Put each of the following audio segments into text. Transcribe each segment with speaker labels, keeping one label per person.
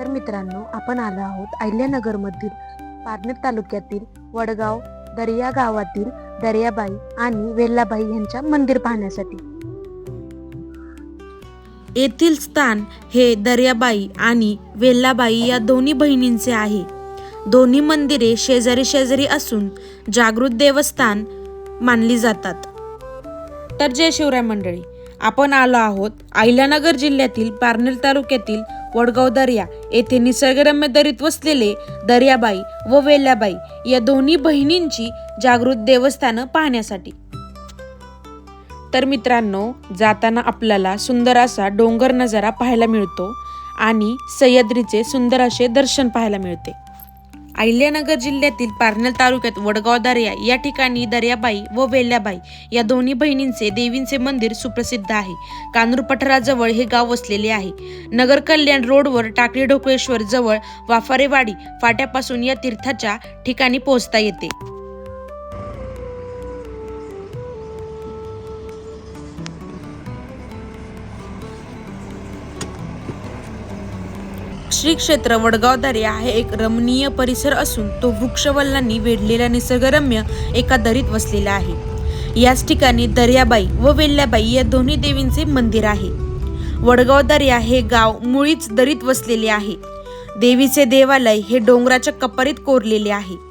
Speaker 1: तर मित्रांनो आपण आलो आहोत अहिल्यानगरमधील पारनेर तालुक्यातील वडगाव दर्या गावातील दर्याबाई आणि वेल्लाबाई यांच्या मंदिर पाहण्यासाठी.
Speaker 2: येथील स्थान हे दर्याबाई आणि वेल्लाबाई या दोन्ही बहिणींचे आहे. दोन्ही मंदिरे शेजारी शेजारी असून जागृत देवस्थान मानली जातात. तर जय शिवराय मंडळी आपण आलो आहोत अहिल्यानगर जिल्ह्यातील पारनेर तालुक्यातील वडगाव दर्या येथे निसर्गरम्य दरीत वसलेले दर्याबाई व वेल्याबाई या दोन्ही बहिणींची जागृत देवस्थानं पाहण्यासाठी. तर मित्रांनो जाताना आपल्याला सुंदर असा डोंगर नजारा पाहायला मिळतो आणि सह्याद्रीचे सुंदर असे दर्शन पाहायला मिळते. अहिल्यानगर जिल्ह्यातील पारनेर तालुक्यात वडगाव दर्या या ठिकाणी दर्याबाई व वेल्याबाई या दोन्ही बहिणींचे देवींचे मंदिर सुप्रसिद्ध आहे. कानूर पठाराजवळ हे गाव वसलेले आहे. नगर कल्याण रोडवर टाकळी ढोकळेश्वर जवळ वाफारेवाडी फाट्यापासून या तीर्थाच्या ठिकाणी पोहोचता येते. श्री क्षेत्र वडगाव दर्या हे एक रमणीय परिसर असून तो वृक्षवल्लांनी वेढलेला निसर्गरम्य एका दरीत वसलेला आहे. याच ठिकाणी दर्याबाई व वेल्ल्याबाई या दोन्ही देवींचे मंदिर आहे. वडगाव दर्या हे गाव मुळीच दरीत वसलेले आहे. देवीचे देवालय हे डोंगराच्या कपारीत कोरलेले आहे.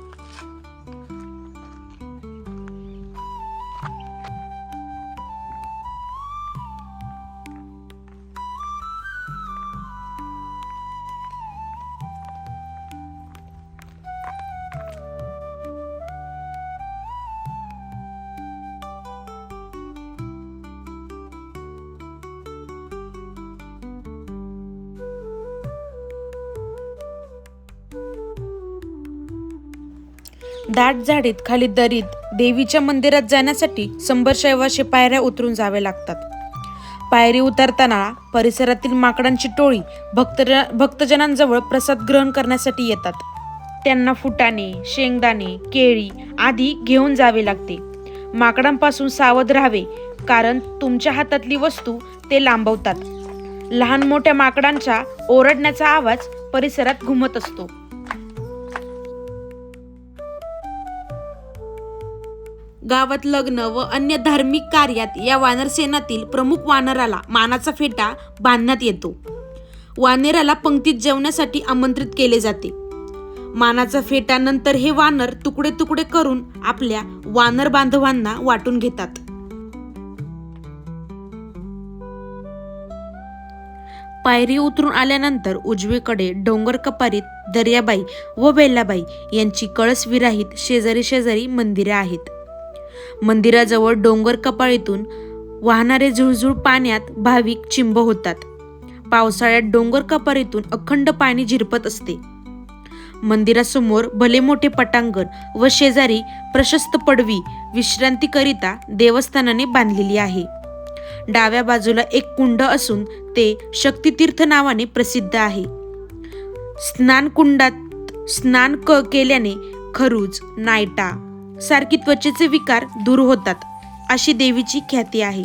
Speaker 2: दाट झाडीत खाली दरीत देवीच्या मंदिरात जाण्यासाठी शंभर शैवाशे पायऱ्या उतरून जावे लागतात. पायरी उतरताना परिसरातील माकडांची टोळी भक्त भक्तजनांजवळ प्रसाद ग्रहण करण्यासाठी येतात. त्यांना फुटाणे शेंगदाणे केळी आदी घेऊन जावे लागते. माकडांपासून सावध राहावे कारण तुमच्या हातातली वस्तू ते लांबवतात. लहान मोठ्या माकडांच्या ओरडण्याचा आवाज परिसरात घुमत असतो. गावात लग्न व अन्य धार्मिक कार्यात या वानरसेनातील प्रमुख वानराला मानाचा फेटा बांधण्यात येतो. वानेराला पंक्तीत जेवण्यासाठी आमंत्रित केले जाते. मानाचा फेटा नंतर हे वानर तुकडे तुकडे करून आपल्या वानर बांधवांना वाटून घेतात. पायरी उतरून आल्यानंतर उजवीकडे डोंगर कपारीत दर्याबाई व बेल्लाबाई यांची कळस विराहित शेजारी शेजारी मंदिरे आहेत. मंदिराजवळ डोंगर कपाळीतून वाहणारे झुळझुळ पाण्यात भाविक चिंब होतात. पावसाळ्यात डोंगर कपारीतून अखंड पाणी झिरपत असते. मंदिरासमोर भले मोठे पटांगण व शेजारी प्रशस्त पडवी विश्रांतीकरिता देवस्थानाने बांधलेली आहे. डाव्या बाजूला एक कुंड असून ते शक्तितीर्थ नावाने प्रसिद्ध आहे. स्नान कुंडात स्नान क केल्याने खरूज नायटा सारखी त्वचेचे विकार दूर होतात अशी देवीची ख्याती आहे.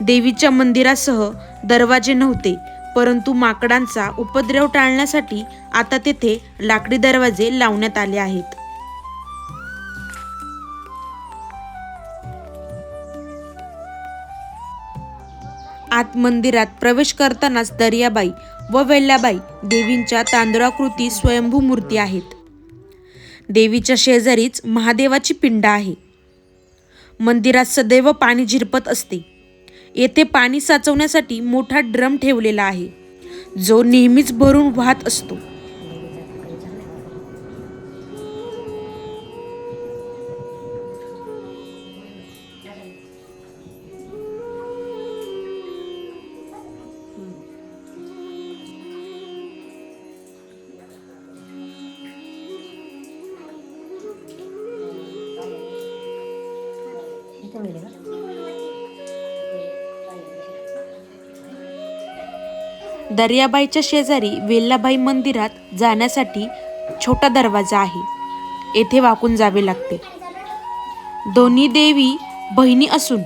Speaker 2: देवीच्या मंदिरासह दरवाजे नव्हते परंतु माकडांचा उपद्रव टाळण्यासाठी आता तेथे लाकडी दरवाजे लावण्यात आले आहेत. आत मंदिरात प्रवेश करतानाच दर्याबाई व वेल्लाबाई देवींच्या तांदळाकृती स्वयंभू मूर्ती आहेत. देवीच्या शेजारीच महादेवाची पिंड आहे. मंदिरात सदैव पाणी झिरपत असते. येथे पाणी साचवण्यासाठी मोठा ड्रम ठेवलेला आहे. जो नेहमीच भरून वाहत असतो. दर्याबाईच्या शेजारी वेल्लाबाई मंदिरात जाण्यासाठी छोटा दरवाजा आहे. येथे वाकून जावे लागते. दोन्ही देवी बहिणी असून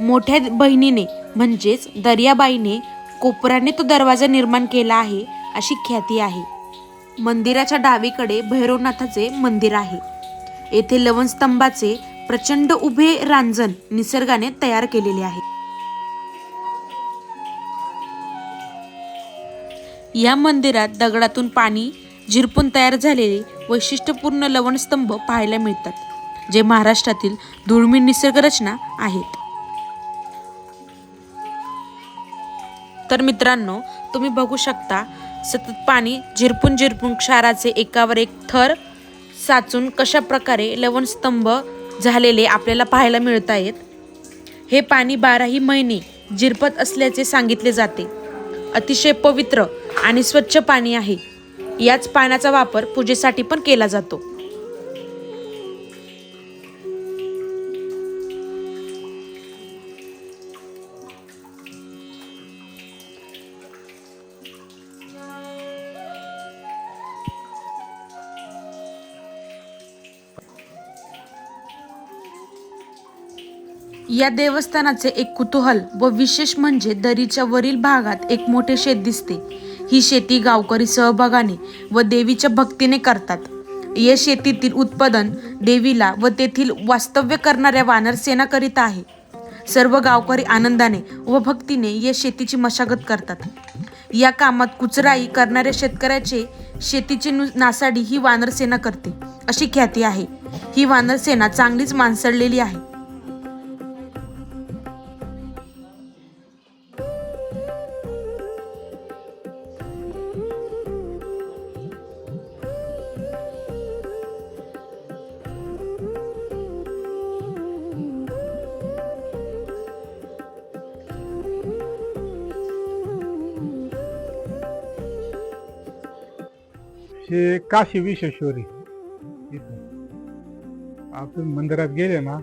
Speaker 2: मोठ्या बहिणीने म्हणजेच दर्याबाईने कोपराने तो दरवाजा निर्माण केला आहे अशी ख्याती आहे. मंदिराच्या डावीकडे भैरवनाथाचे मंदिर आहे. येथे लवणस्तंभाचे प्रचंड उभे रांजण निसर्गाने तयार केलेले आहे. या मंदिरात दगडातून पाणी झिरपून तयार झालेले वैशिष्ट्यपूर्ण लवणस्तंभ पाहायला मिळतात जे महाराष्ट्रातील दुर्मिळ निसर्गरचना आहेत. तर मित्रांनो तुम्ही बघू शकता सतत पाणी झिरपून झिरपून क्षाराचे एकावर एक थर साचून कशा प्रकारे लवणस्तंभ झालेले आपल्याला पाहायला मिळत आहेत हे पाणी बाराही महिने जिरपत असल्याचे सांगितले जाते. अतिशय पवित्र आणि स्वच्छ पाणी आहे. याच पाण्याचा वापर पूजेसाठी पण केला जातो. या देवस्थानाचे एक कुतूहल व विशेष म्हणजे दरीच्या वरील भागात एक मोठे शेत दिसते. ही शेती गावकरी सहभागाने व देवीच्या भक्तीने करतात. या शेतीतील उत्पादन देवीला व तेथील वास्तव्य करणाऱ्या वानरसेनाकरिता आहे. सर्व गावकरी आनंदाने व भक्तीने या शेतीची मशागत करतात. या कामात कुचराई करणाऱ्या शेतकऱ्याचे शेतीची नु- नासाडी ही वानरसेना करते अशी ख्याती आहे. ही वानरसेना चांगलीच माणसळलेली आहे.
Speaker 3: हे काशी विश्वेश्वरी. इथं आपण मंदिरात गेले ना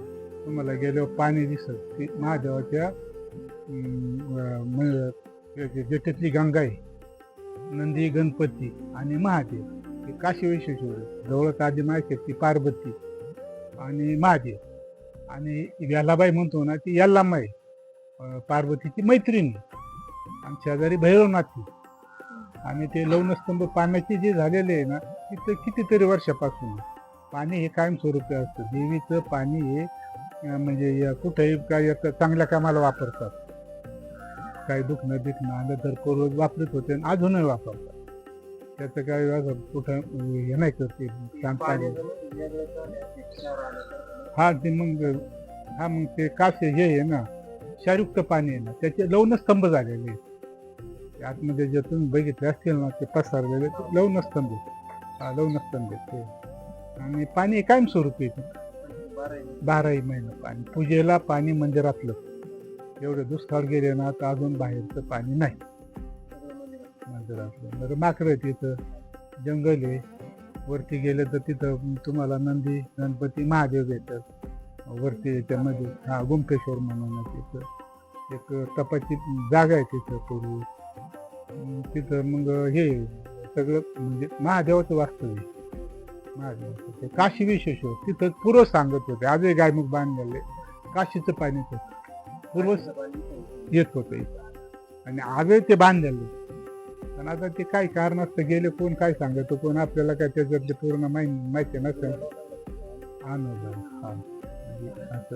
Speaker 3: तुम्हाला गेल्यावर पाणी दिसत ती महादेवाच्या अं, जटेतली गंगा आहे नंदी गणपती आणि महादेव हे काशी विश्वेश्वरी. जवळच आधी माहिती ती पार्वती आणि महादेव. आणि यालाबाई म्हणतो ना ती यल्लामाई पार्वतीची मैत्रिणी. आणि शेजारी भैरवनाथी आणि ते लवणस्तंभ पाण्याचे जे झालेले आहे ना तिथं कितीतरी वर्षापासून. पाणी हे कायमस्वरूपी असतं. देवीचं पाणी हे म्हणजे या कुठेही काय चांगल्या कामाला वापरतात. काही दुखणं बिखणं आलं तर पूर्वज वापरत होते आणि अजूनही वापरतात. त्याचं असं कुठं हे नाही करते हा ते मग हा मग ते कासे हे आहे ना क्षारयुक्त पाणी आहे ना त्याचे लवणस्तंभ झालेले आहेत. ते आतमध्ये जे तुम्ही बघितले असतील ना ते पसरलेले ते लवणस्तंभ आहेत. लवण लवणस्तंभ ते. आणि पाणी कायमस्वरूपी येते बाराही महिने पाणी. पूजेला पाणी मंदिरातलं. एवढं दुष्काळ गेले ना तर अजून बाहेरचं पाणी नाही. मंदिरातलं. बरं माकडं आहे तिथं जंगल आहे. वरती गेलं तर तिथं तुम्हाला नंदी गणपती महादेव येतात वरती याच्यामध्ये हा गुंपेश्वर म्हणून तिथं एक तपाची जागा आहे तिथं पूर्वी. तिथं मग हे सगळं म्हणजे महादेवाचं वास्तव महादेवाचं. ते काशी विश्वेश्वर तिथं पूर्व सांगत होते. आजही गायमुख बांधलेले. काशीचं पाणी होतं पूर्व येत होतं आणि आजही ते बांधलेले. पण आता ते काय कारण असतं गेले. कोण काय सांगतो? कोण आपल्याला काय त्याच्यातले पूर्ण माहिती माहिती नसेल. अनुभव असं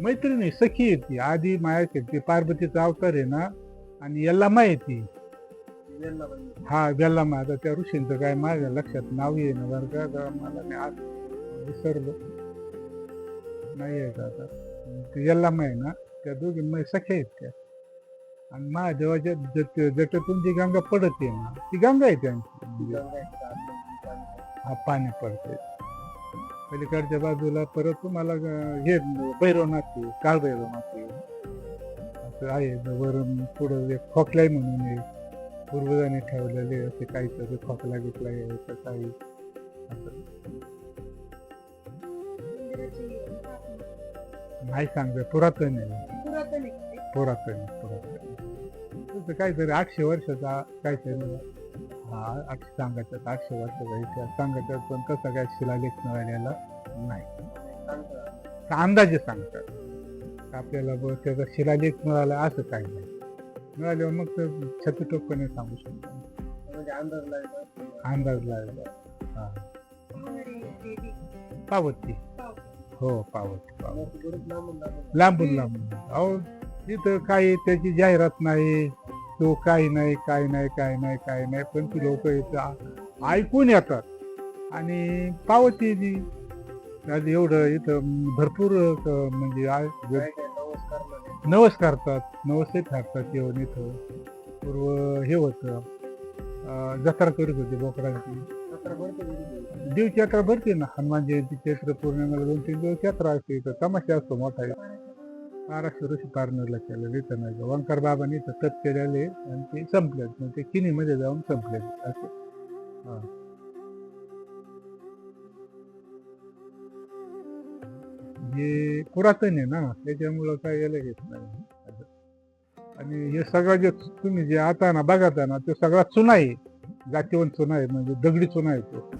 Speaker 3: मैत्रिणी सखी आहे ती आधी माया ती पार्वतीचा अवतार आहे ना आणि आहे ती. हा वेल्लामा आता त्या ऋषींचं काय माझ्या लक्षात नाव आहे ना बरं का मला मी आज विसरलो. नाही आहे का आता? ते यल्लामा आहे ना त्या दोघी मै सख्या आहेत त्या. आणि महादेवाच्या जट जटातून जी गंगा पडते ना ती गंगा आहे त्यांची. हा पाणी पडते पलीकडच्या बाजूला परत तुम्हाला हे भैरवनाथ आहे, काळ भैरवनाथ. आहे. असं आहे वरून पुढं एक खोकलाई म्हणून आहे पूर्वजांनी ठेवलेले असे काहीतरी खोकला घेतला आहे तर काही. असं नाही सांगत पुरातन आहे. पुरातन आहे, पुरातन तसं काहीतरी आठशे वर्षाचा काहीतरी सांगायचं इतिहास सांगायचा पण तसा काय शिलालेख मिळालेला नाही. अंदाजे सांगतात. आपल्याला ब त्याचा शिलालेख मिळाला असं काही नाही. मिळाल्यावर मग तर छतटोकपणे सांगू शकतो. अंदाज लागला हा. पावती. हो पावती पावती. लांबून लांबून अहो तिथं काही त्याची जाहिरात नाही. तो काही नाही काही नाही काही नाही काही नाही पण ती लोक इथं ऐकून येतात. आणि पावती ती. आज एवढं इथं भरपूर म्हणजे नवस करतात नवसही ठरतात येऊन इथं. पूर्व हे होतं जत्रा करत होती बोकडांची. दिवस यात्रा भरते ना हनुमान जयंती चैत्र पौर्णिमेला दोन तीन दिवस यात्रा असते इथं तमाशा असतो मोठा. महाराष्ट्र ऋषी पार्नरला केलं इथं नाही वंकर बाबांनी सतत केलेले आणि ते संपलेत. मग ते किनीमध्ये जाऊन संपले असे. हा. हे पुरातन आहे ना त्याच्यामुळं काय यायला घेत नाही. आणि हे सगळं जे तुम्ही जे आता ना बघत ना तो सगळा चुना आहे. जातीवंत चुना आहे म्हणजे दगडी चुना आहे तो.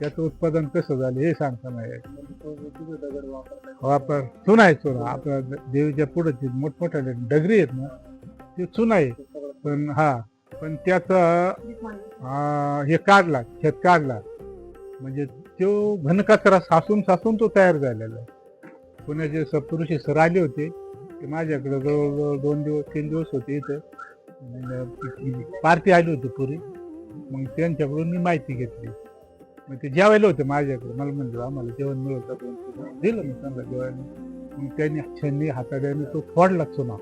Speaker 3: त्याचं उत्पादन कसं झालं हे सांगता नाही वापर चुना आहे चुना. आपल्या देवीच्या पुढे जे मोठमोठ्या डगरी आहेत ना ते चुना आहे. पण हा पण त्याचा हे काढला शेत काढला. म्हणजे तो घनकचरा सासून सासून तो तयार झालेला आहे. पुण्याचे सप्तऋषी सर आले होते. ते माझ्याकडे जवळजवळ दोन दिवस तीन दिवस होते इथं. पार्टी आली होती पुरी. मग त्यांच्याकडून मी माहिती घेतली. मग ते जेवायला होते माझ्याकडे. मला म्हणलं आम्हाला जेवण दिवस. दिलं मी त्यांना जेवायला. मग त्यांनी छन्नी हाताळ्याने तो फोडला चुना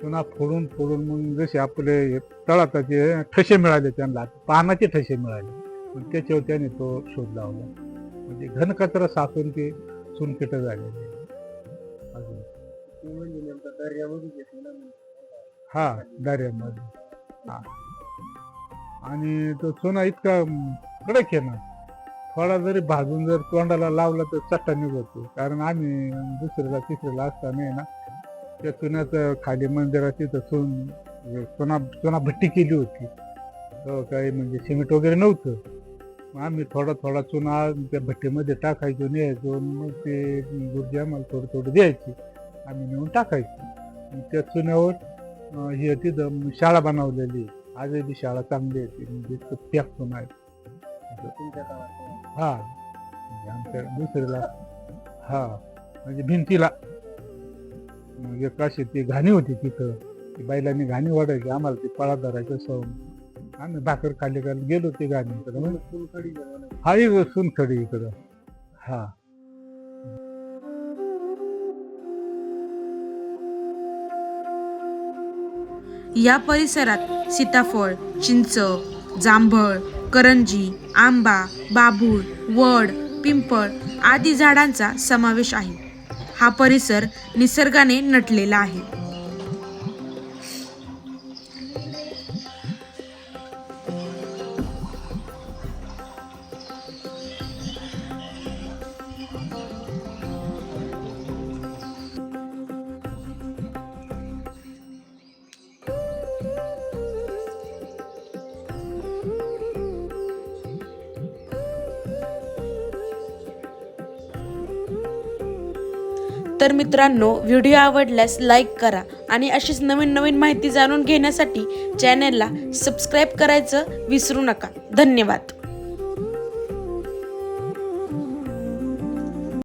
Speaker 3: चुना फोडून फोडून मग जसे आपले तळाताचे ठसे मिळाले त्यांना पानाचे ठसे मिळाले. मग त्याच्यावर त्याने तो शोध लावला. म्हणजे घनकचरा साचून ते चुनकेट झालेले अजून. हा दर्यामध्ये. हा. आणि तो चुना इतका कडक आहे ना थोडा जरी भाजून जर तोंडाला लावला तर चट्टा निघतो. कारण आम्ही दुसऱ्याला तिसऱ्याला असताना आहे ना त्या चुन्याचं खाली मंदिरात तिथं चुन चुना चुना भट्टी केली होती. काही म्हणजे सिमेंट वगैरे नव्हतं. मग आम्ही थोडा थोडा चुना त्या भट्टीमध्ये टाकायचो न्यायचो मग ते गुरुजी आम्हाला थोडं थोडं द्यायची. आम्ही नेऊन टाकायचो. त्या चुन्यावर हे तिथं शाळा बनवलेली आहे. आजही ती शाळा चांगली आहे म्हणजे इतकं पॅक चुना आहे हा. म्हणजे आमच्या दुसरीला हा. म्हणजे भिंतीला. म्हणजे कशी ती घाणी होती तिथं. ती बैलांनी घाणी वाढायची आम्हाला ती पळा धरायचं सवय. आम्ही भाकर खाली खाली गेलो ती घाणी इकडं. हा एक सुनखडी इकडं. हा.
Speaker 2: या परिसरात सीताफळ चिंच जांभळ करंजी आंबा बाभूळ वड पिंपळ आदी झाडांचा समावेश आहे. हा परिसर निसर्गाने नटलेला आहे. तर मित्रांनो व्हिडिओ आवडल्यास लाईक करा आणि अशीच नवीन नवीन माहिती जाणून घेण्यासाठी चॅनेलला सबस्क्राईब करायचं विसरू नका. धन्यवाद.